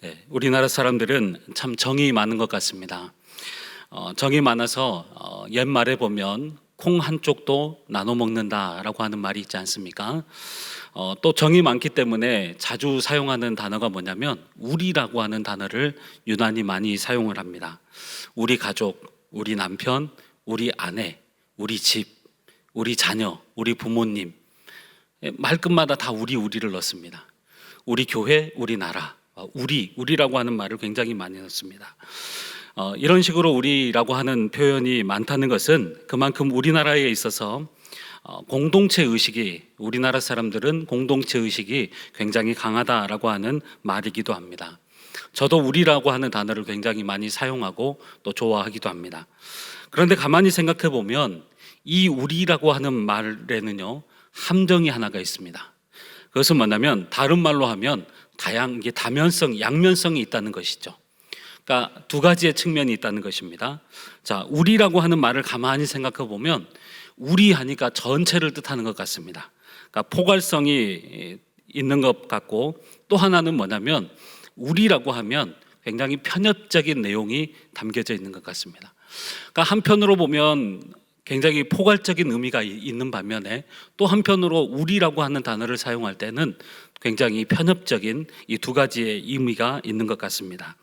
네, 우리나라 사람들은 참 정이 많은 것 같습니다. 어, 정이 많아서 어, 옛말에 보면 콩 한쪽도 나눠 먹는다라고 하는 말이 있지 않습니까? 어, 또 정이 많기 때문에 자주 사용하는 단어가 뭐냐면 우리라고 하는 단어를 유난히 많이 사용을 합니다. 우리 가족, 우리 남편, 우리 아내, 우리 집, 우리 자녀, 우리 부모님 예, 말끝마다 다 우리 우리를 넣습니다. 우리 교회, 우리 나라, 어, 우리 우리라고 하는 말을 굉장히 많이 넣습니다. 어, 이런 식으로 우리라고 하는 표현이 많다는 것은 그만큼 우리나라에 있어서 어, 공동체 의식이 우리나라 사람들은 공동체 의식이 굉장히 강하다라고 하는 말이기도 합니다. 저도 우리라고 하는 단어를 굉장히 많이 사용하고 또 좋아하기도 합니다. 그런데 가만히 생각해 보면 이 우리라고 하는 말에는요 함정이 하나가 있습니다. 그것은 뭐냐면 다른 말로 하면 다양 이게 다면성, 양면성이 있다는 것이죠. 그러니까 두 가지의 측면이 있다는 것입니다. 자, 우리라고 하는 말을 가만히 생각해 보면 우리 하니까 전체를 뜻하는 것 같습니다. 그러니까 포괄성이 있는 것 같고 또 하나는 뭐냐면 우리라고 하면 굉장히 편협적인 내용이 담겨져 있는 것 같습니다. 그러니까 한편으로 보면 굉장히 포괄적인 의미가 이- 있는 반면에 또 한편으로 우리라고 하는 단어를 사용할 때는 굉장히 편협적인 이 두 가지의 의미가 있는 것 같습니다.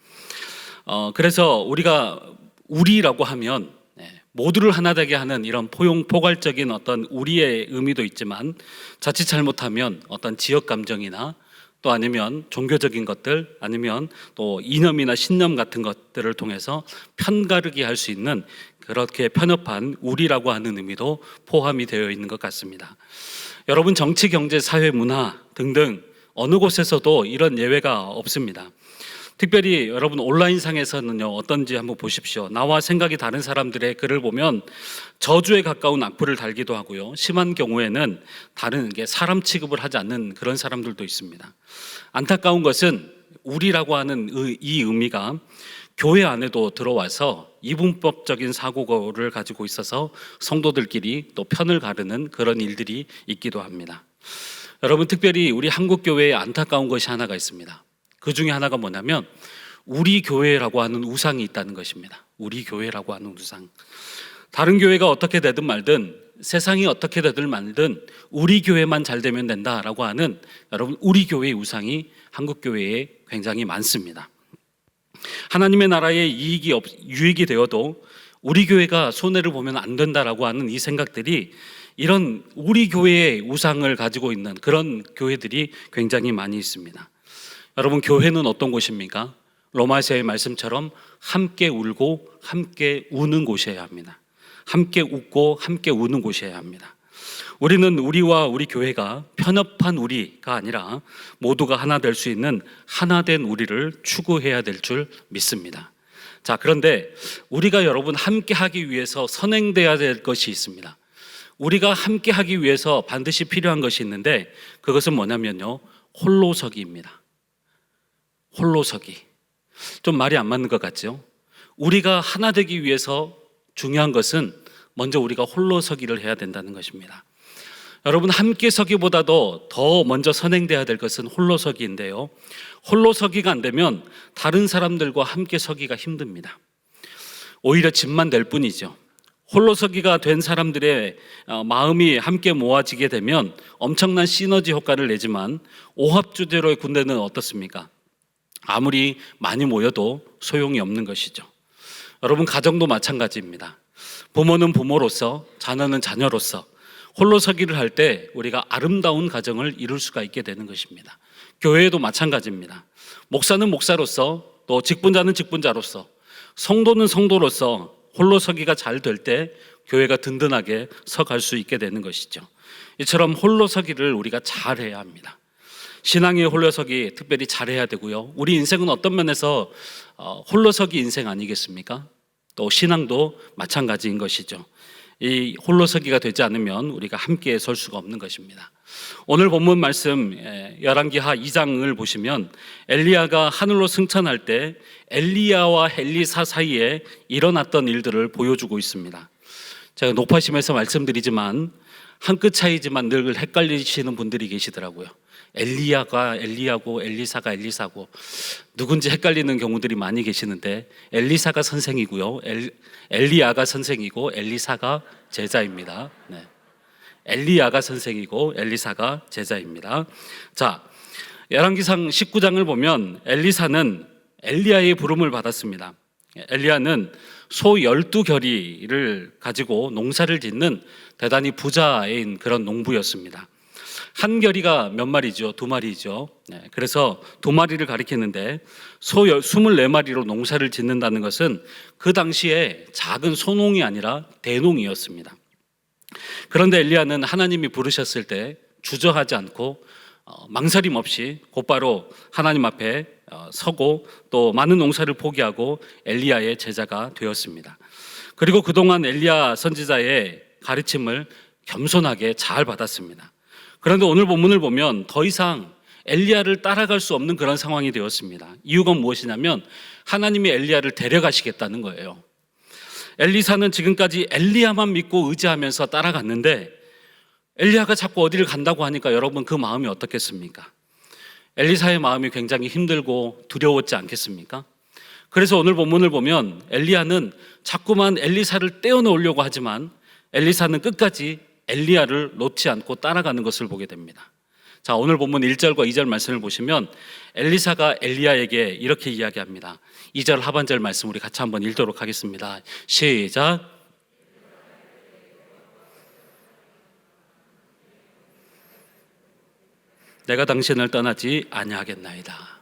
어, 그래서 우리가 우리라고 하면 네, 모두를 하나 되게 하는 이런 포용 포괄적인 어떤 우리의 의미도 있지만 자칫 잘못하면 어떤 지역 감정이나 또 아니면 종교적인 것들 아니면 또 이념이나 신념 같은 것들을 통해서 편가르기 할 수 있는 그렇게 편협한 우리라고 하는 의미도 포함이 되어 있는 것 같습니다. 여러분 정치, 경제, 사회, 문화 등등 어느 곳에서도 이런 예외가 없습니다. 특별히 여러분 온라인상에서는요 어떤지 한번 보십시오. 나와 생각이 다른 사람들의 글을 보면 저주에 가까운 악플을 달기도 하고요. 심한 경우에는 다른 게 사람 취급을 하지 않는 그런 사람들도 있습니다. 안타까운 것은 우리라고 하는 의- 이 의미가 교회 안에도 들어와서 이분법적인 사고를 가지고 있어서 성도들끼리 또 편을 가르는 그런 일들이 있기도 합니다. 여러분 특별히 우리 한국 교회에 안타까운 것이 하나가 있습니다. 그 중에 하나가 뭐냐면 우리 교회라고 하는 우상이 있다는 것입니다. 우리 교회라고 하는 우상. 다른 교회가 어떻게 되든 말든 세상이 어떻게 되든 말든 우리 교회만 잘 되면 된다라고 하는 여러분 우리 교회의 우상이 한국 교회에 굉장히 많습니다. 하나님의 나라에 이익이 없, 유익이 되어도 우리 교회가 손해를 보면 안 된다라고 하는 이 생각들이 이런 우리 교회의 우상을 가지고 있는 그런 교회들이 굉장히 많이 있습니다. 여러분 교회는 어떤 곳입니까? 로마서의 말씀처럼 함께 울고 함께 우는 곳이어야 합니다. 함께 웃고 함께 우는 곳이어야 합니다. 우리는 우리와 우리 교회가 편협한 우리가 아니라 모두가 하나 될 수 있는 하나 된 우리를 추구해야 될 줄 믿습니다. 자, 그런데 우리가 여러분 함께 하기 위해서 선행돼야 될 것이 있습니다. 우리가 함께 하기 위해서 반드시 필요한 것이 있는데 그것은 뭐냐면요. 홀로서기입니다. 홀로서기. 좀 말이 안 맞는 것 같죠? 우리가 하나 되기 위해서 중요한 것은 먼저 우리가 홀로 서기를 해야 된다는 것입니다. 여러분 함께 서기보다도 더 먼저 선행돼야 될 것은 홀로 서기인데요. 홀로 서기가 안 되면 다른 사람들과 함께 서기가 힘듭니다. 오히려 짐만 될 뿐이죠. 홀로 서기가 된 사람들의 어, 마음이 함께 모아지게 되면 엄청난 시너지 효과를 내지만 오합주대로의 군대는 어떻습니까? 아무리 많이 모여도 소용이 없는 것이죠. 여러분 가정도 마찬가지입니다. 부모는 부모로서 자녀는 자녀로서 홀로 서기를 할 때 우리가 아름다운 가정을 이룰 수가 있게 되는 것입니다. 교회도 마찬가지입니다. 목사는 목사로서 또 직분자는 직분자로서 성도는 성도로서 홀로 서기가 잘 될 때 교회가 든든하게 서갈 수 있게 되는 것이죠. 이처럼 홀로 서기를 우리가 잘 해야 합니다. 신앙의 홀로 서기 특별히 잘해야 되고요. 우리 인생은 어떤 면에서 어, 홀로 서기 인생 아니겠습니까? 또 신앙도 마찬가지인 것이죠. 이 홀로서기가 되지 않으면 우리가 함께 설 수가 없는 것입니다. 오늘 본문 말씀 예, 열왕기하 2장을 보시면 엘리야가 하늘로 승천할 때 엘리야와 엘리사 사이에 일어났던 일들을 보여주고 있습니다. 제가 높아심에서 말씀드리지만 한 끗 차이지만 늘 헷갈리시는 분들이 계시더라고요. 엘리야가 엘리야고 엘리사가 엘리사고 누군지 헷갈리는 경우들이 많이 계시는데 엘리사가 선생이고요. 엘, 엘리야가 선생이고 엘리사가 제자입니다. 네. 엘리야가 선생이고 엘리사가 제자입니다. 자, 열왕기상 19장을 보면 엘리사는 엘리야의 부름을 받았습니다. 엘리야는 소 12결의를 가지고 농사를 짓는 대단히 부자인 그런 농부였습니다. 한 결의가 몇 마리죠? 두 마리죠. 네, 그래서 두 마리를 가리키는데 소 24마리로 농사를 짓는다는 것은 그 당시에 작은 소농이 아니라 대농이었습니다. 그런데 엘리야는 하나님이 부르셨을 때 주저하지 않고 어, 망설임 없이 곧바로 하나님 앞에 어, 서고 또 많은 농사를 포기하고 엘리야의 제자가 되었습니다. 그리고 그동안 엘리야 선지자의 가르침을 겸손하게 잘 받았습니다. 그런데 오늘 본문을 보면 더 이상 엘리야를 따라갈 수 없는 그런 상황이 되었습니다. 이유가 무엇이냐면 하나님이 엘리야를 데려가시겠다는 거예요. 엘리사는 지금까지 엘리야만 믿고 의지하면서 따라갔는데 엘리야가 자꾸 어디를 간다고 하니까 여러분 그 마음이 어떻겠습니까? 엘리사의 마음이 굉장히 힘들고 두려웠지 않겠습니까? 그래서 오늘 본문을 보면 엘리야는 자꾸만 엘리사를 떼어놓으려고 하지만 엘리사는 끝까지 엘리야를 놓지 않고 따라가는 것을 보게 됩니다. 자, 오늘 본문 1절과 2절 말씀을 보시면 엘리사가 엘리야에게 이렇게 이야기합니다. 2절 하반절 말씀 우리 같이 한번 읽도록 하겠습니다. 시작. 내가 당신을 떠나지 아니하겠나이다.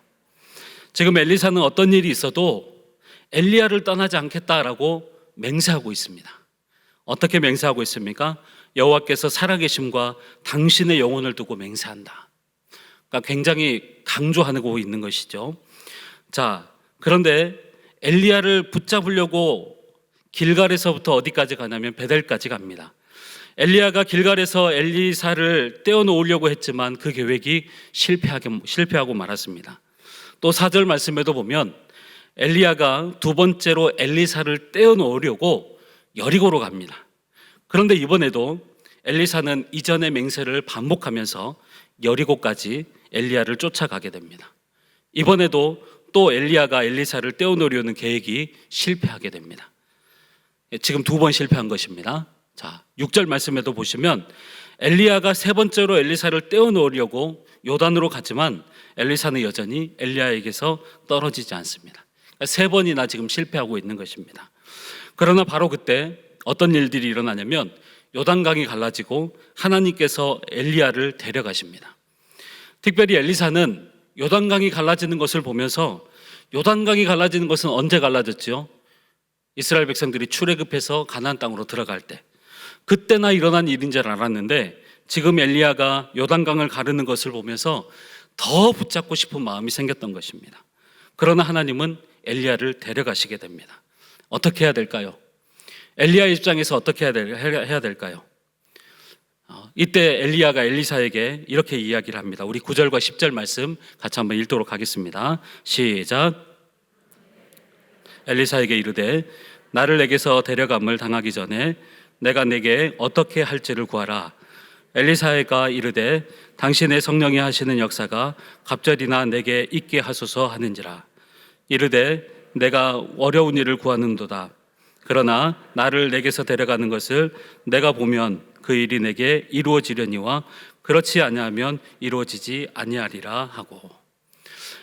지금 엘리사는 어떤 일이 있어도 엘리야를 떠나지 않겠다라고 맹세하고 있습니다. 어떻게 맹세하고 있습니까? 여호와께서 살아계심과 당신의 영혼을 두고 맹세한다. 그러니까 굉장히 강조하고 있는 것이죠. 자, 그런데 엘리야를 붙잡으려고 길갈에서부터 어디까지 가냐면 베델까지 갑니다. 엘리야가 길갈에서 엘리사를 떼어놓으려고 했지만 그 계획이 실패하게, 실패하고 말았습니다. 또 사절 말씀에도 보면 엘리야가 두 번째로 엘리사를 떼어놓으려고 여리고로 갑니다. 그런데 이번에도 엘리사는 이전의 맹세를 반복하면서 여리고까지 엘리야를 쫓아가게 됩니다. 이번에도 또 엘리야가 엘리사를 떼어놓으려는 계획이 실패하게 됩니다. 지금 두 번 실패한 것입니다. 자, 6절 말씀에도 보시면 엘리야가 세 번째로 엘리사를 떼어놓으려고 요단으로 갔지만 엘리사는 여전히 엘리야에게서 떨어지지 않습니다. 그러니까 세 번이나 지금 실패하고 있는 것입니다. 그러나 바로 그때 어떤 일들이 일어나냐면 요단강이 갈라지고 하나님께서 엘리야를 데려가십니다. 특별히 엘리사는 요단강이 갈라지는 것을 보면서 요단강이 갈라지는 것은 언제 갈라졌죠? 이스라엘 백성들이 출애굽해서 가나안 땅으로 들어갈 때 그때나 일어난 일인 줄 알았는데 지금 엘리야가 요단강을 가르는 것을 보면서 더 붙잡고 싶은 마음이 생겼던 것입니다. 그러나 하나님은 엘리야를 데려가시게 됩니다. 어떻게 해야 될까요? 엘리야 입장에서 어떻게 해야 될 까요? 어, 이때 엘리야가 엘리사에게 이렇게 이야기를 합니다. 우리 9절과 10절 말씀 같이 한번 읽도록 하겠습니다. 시작. 엘리사에게 이르되 나를 내게서 데려감을 당하기 전에 내가 내게 어떻게 할지를 구하라. 엘리사가 이르되 당신의 성령이 하시는 역사가 갑절이나 내게 있게 하소서 하는지라. 이르되 내가 어려운 일을 구하는도다. 그러나 나를 내게서 데려가는 것을 내가 보면 그 일이 내게 이루어지려니와 그렇지 아니하면 이루어지지 아니하리라 하고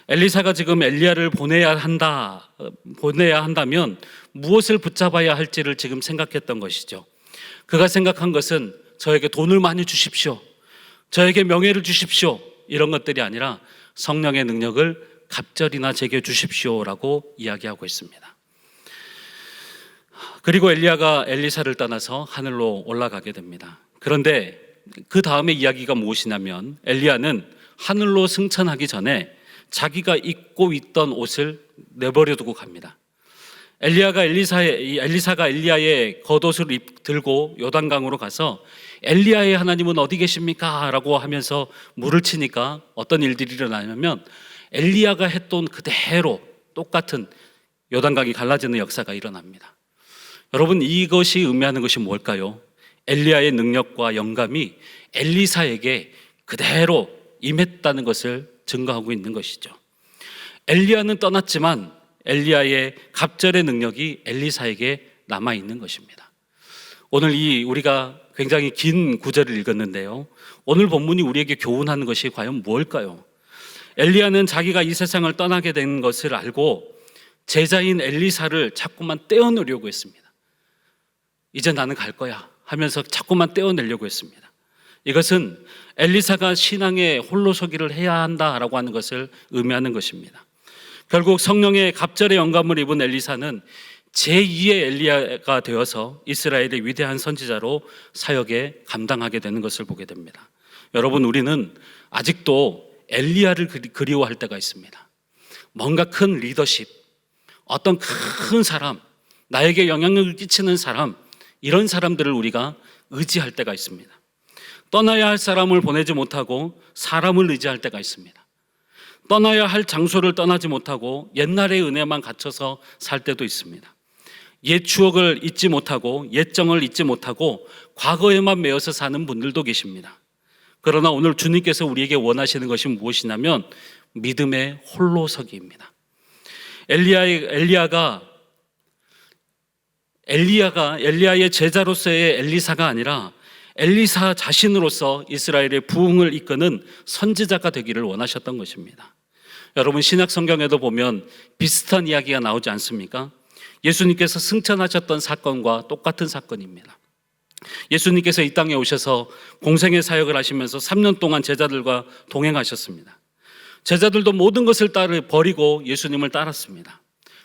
엘리사가 지금 엘리야를 보내야 한다 보내야 한다면 무엇을 붙잡아야 할지를 지금 생각했던 것이죠. 그가 생각한 것은 저에게 돈을 많이 주십시오. 저에게 명예를 주십시오. 이런 것들이 아니라 성령의 능력을 갑절이나 제게 주십시오라고 이야기하고 있습니다. 그리고 엘리야가 엘리사를 떠나서 하늘로 올라가게 됩니다. 그런데 그 다음에 이야기가 무엇이냐면 엘리야는 하늘로 승천하기 전에 자기가 입고 있던 옷을 내버려 두고 갑니다. 엘리야가 엘리사의 엘리사가 엘리야의 겉옷을 입, 들고 요단강으로 가서 엘리야의 하나님은 어디 계십니까?라고 하면서 물을 치니까 어떤 일들이 일어나냐면 엘리야가 했던 그대로 똑같은 요단강이 갈라지는 역사가 일어납니다. 여러분 이것이 의미하는 것이 뭘까요? 엘리야의 능력과 영감이 엘리사에게 그대로 임했다는 것을 증거하고 있는 것이죠. 엘리야는 떠났지만 엘리야의 갑절의 능력이 엘리사에게 남아 있는 것입니다. 오늘 이 우리가 굉장히 긴 구절을 읽었는데요. 오늘 본문이 우리에게 교훈하는 것이 과연 무엇일까요? 엘리야는 자기가 이 세상을 떠나게 된 것을 알고 제자인 엘리사를 자꾸만 떼어내려고 했습니다. 이제 나는 갈 거야 하면서 자꾸만 떼어내려고 했습니다. 이것은 엘리사가 신앙의 홀로 서기를 해야 한다라고 하는 것을 의미하는 것입니다. 결국 성령의 갑절의 영감을 입은 엘리사는 제2의 엘리야가 되어서 이스라엘의 위대한 선지자로 사역에 감당하게 되는 것을 보게 됩니다. 여러분 우리는 아직도 엘리야를 그리- 그리워할 때가 있습니다. 뭔가 큰 리더십, 어떤 큰 사람, 나에게 영향력을 끼치는 사람, 이런 사람들을 우리가 의지할 때가 있습니다. 떠나야 할 사람을 보내지 못하고 사람을 의지할 때가 있습니다. 떠나야 할 장소를 떠나지 못하고 옛날의 은혜만 갇혀서 살 때도 있습니다. 옛 추억을 잊지 못하고 옛 정을 잊지 못하고 과거에만 매여서 사는 분들도 계십니다. 그러나 오늘 주님께서 우리에게 원하시는 것이 무엇이냐면 믿음의 홀로서기입니다. 엘리야 엘리야가 엘리야가 엘리야의 제자로서의 엘리사가 아니라 엘리사 자신으로서 이스라엘의 부흥을 이끄는 선지자가 되기를 원하셨던 것입니다. 여러분 신약 성경에도 보면 비슷한 이야기가 나오지 않습니까? 예수님께서 승천하셨던 사건과 똑같은 사건입니다. 예수님께서 이 땅에 오셔서 공생의 사역을 하시면서 3년 동안 제자들과 동행하셨습니다. 제자들도 모든 것을 따르 버리고 예수님을 따랐습니다.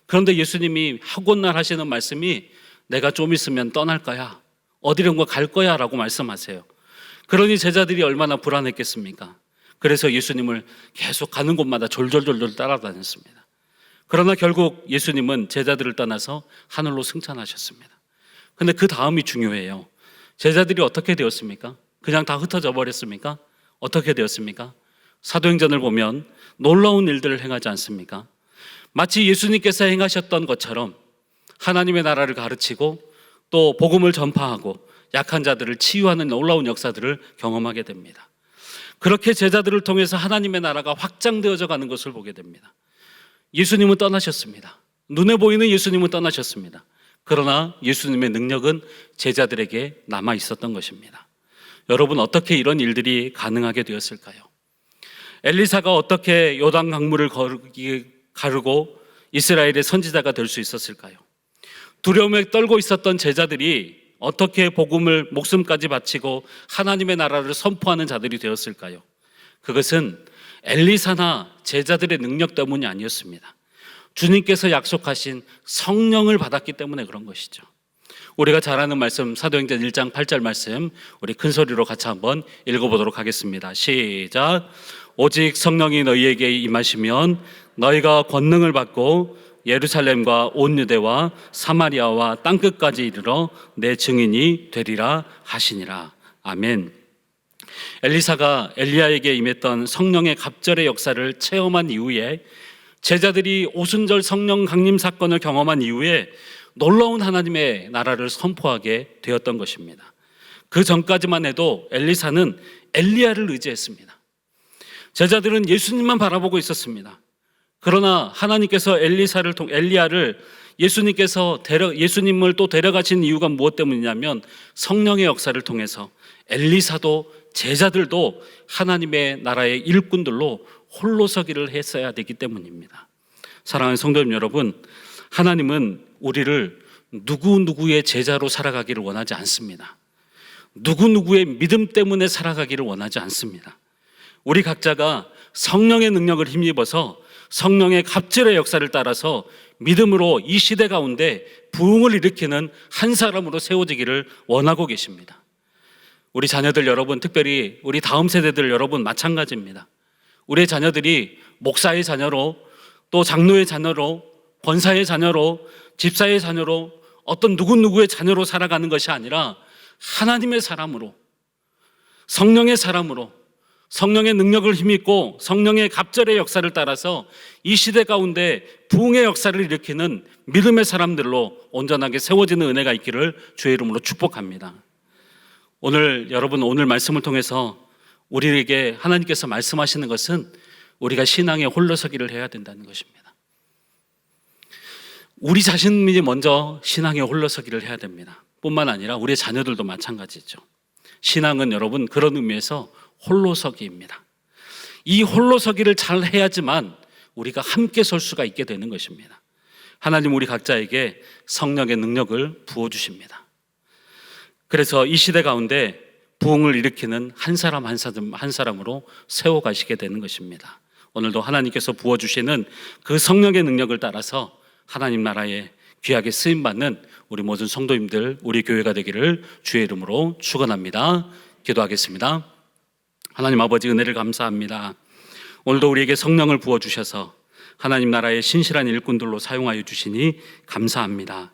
그런데 예수님이 하곤날 하시는 말씀이 내가 좀 있으면 떠날 거야. 어디론가 갈 거야 라고 말씀하세요. 그러니 제자들이 얼마나 불안했겠습니까? 그래서 예수님을 계속 가는 곳마다 졸졸졸졸 따라다녔습니다. 그러나 결국 예수님은 제자들을 떠나서 하늘로 승천하셨습니다. 근데 그 다음이 중요해요. 제자들이 어떻게 되었습니까? 그냥 다 흩어져 버렸습니까? 어떻게 되었습니까? 사도행전을 보면 놀라운 일들을 행하지 않습니까? 마치 예수님께서 행하셨던 것처럼 하나님의 나라를 가르치고 또 복음을 전파하고 약한 자들을 치유하는 놀라운 역사들을 경험하게 됩니다. 그렇게 제자들을 통해서 하나님의 나라가 확장되어져 가는 것을 보게 됩니다. 예수님은 떠나셨습니다. 눈에 보이는 예수님은 떠나셨습니다. 그러나 예수님의 능력은 제자들에게 남아 있었던 것입니다. 여러분 어떻게 이런 일들이 가능하게 되었을까요? 엘리사가 어떻게 요단 강물을 가르고 이스라엘의 선지자가 될 수 있었을까요? 두려움에 떨고 있었던 제자들이 어떻게 복음을 목숨까지 바치고 하나님의 나라를 선포하는 자들이 되었을까요? 그것은 엘리사나 제자들의 능력 때문이 아니었습니다. 주님께서 약속하신 성령을 받았기 때문에 그런 것이죠. 우리가 잘 아는 말씀 사도행전 1장 8절 말씀 우리 큰 소리로 같이 한번 읽어보도록 하겠습니다. 시작. 오직 성령이 너희에게 임하시면 너희가 권능을 받고 예루살렘과 온 유대와 사마리아와 땅 끝까지 이르러 내 증인이 되리라 하시니라. 아멘. 엘리사가 엘리야에게 임했던 성령의 갑절의 역사를 체험한 이후에 제자들이 오순절 성령 강림 사건을 경험한 이후에 놀라운 하나님의 나라를 선포하게 되었던 것입니다. 그 전까지만 해도 엘리사는 엘리야를 의지했습니다. 제자들은 예수님만 바라보고 있었습니다. 그러나 하나님께서 엘리사를 통 엘리야를 예수님께서 데려 예수님을 또 데려가신 이유가 무엇 때문이냐면 성령의 역사를 통해서 엘리사도 제자들도 하나님의 나라의 일꾼들로 홀로 서기를 했어야 되기 때문입니다. 사랑하는 성도님 여러분, 하나님은 우리를 누구누구의 제자로 살아가기를 원하지 않습니다. 누구누구의 믿음 때문에 살아가기를 원하지 않습니다. 우리 각자가 성령의 능력을 힘입어서 성령의 갑질의 역사를 따라서 믿음으로 이 시대 가운데 부흥을 일으키는 한 사람으로 세워지기를 원하고 계십니다. 우리 자녀들 여러분, 특별히 우리 다음 세대들 여러분 마찬가지입니다. 우리의 자녀들이 목사의 자녀로 또 장로의 자녀로 권사의 자녀로 집사의 자녀로 어떤 누구누구의 자녀로 살아가는 것이 아니라 하나님의 사람으로 성령의 사람으로 성령의 능력을 힘입고 성령의 갑절의 역사를 따라서 이 시대 가운데 부흥의 역사를 일으키는 믿음의 사람들로 온전하게 세워지는 은혜가 있기를 주의 이름으로 축복합니다. 오늘 여러분 오늘 말씀을 통해서 우리에게 하나님께서 말씀하시는 것은 우리가 신앙에 홀로서기를 해야 된다는 것입니다. 우리 자신이 먼저 신앙에 홀로서기를 해야 됩니다. 뿐만 아니라 우리 자녀들도 마찬가지죠. 신앙은 여러분 그런 의미에서 홀로서기입니다. 이 홀로서기를 잘 해야지만 우리가 함께 설 수가 있게 되는 것입니다. 하나님 우리 각자에게 성령의 능력을 부어 주십니다. 그래서 이 시대 가운데 부흥을 일으키는 한 사람 한 사람 한 사람으로 세워 가시게 되는 것입니다. 오늘도 하나님께서 부어 주시는 그 성령의 능력을 따라서 하나님 나라에 귀하게 쓰임 받는 우리 모든 성도님들 우리 교회가 되기를 주의 이름으로 축원합니다. 기도하겠습니다. 하나님 아버지 은혜를 감사합니다. 오늘도 우리에게 성령을 부어 주셔서 하나님 나라의 신실한 일꾼들로 사용하여 주시니 감사합니다.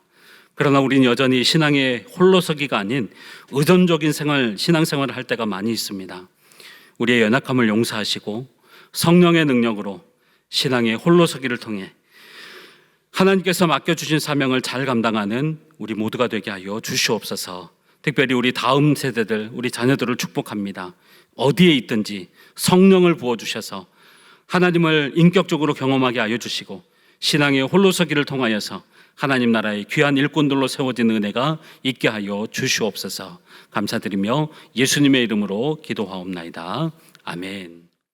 그러나 우리는 여전히 신앙의 홀로서기가 아닌 의존적인 생활, 신앙생활을 할 때가 많이 있습니다. 우리의 연약함을 용서하시고 성령의 능력으로 신앙의 홀로서기를 통해 하나님께서 맡겨주신 사명을 잘 감당하는 우리 모두가 되게 하여 주시옵소서. 특별히 우리 다음 세대들, 우리 자녀들을 축복합니다. 어디에 있든지 성령을 부어주셔서 하나님을 인격적으로 경험하게 하여 주시고 신앙의 홀로서기를 통하여서 하나님 나라의 귀한 일꾼들로 세워진 은혜가 있게 하여 주시옵소서. 감사드리며 예수님의 이름으로 기도하옵나이다. 아멘.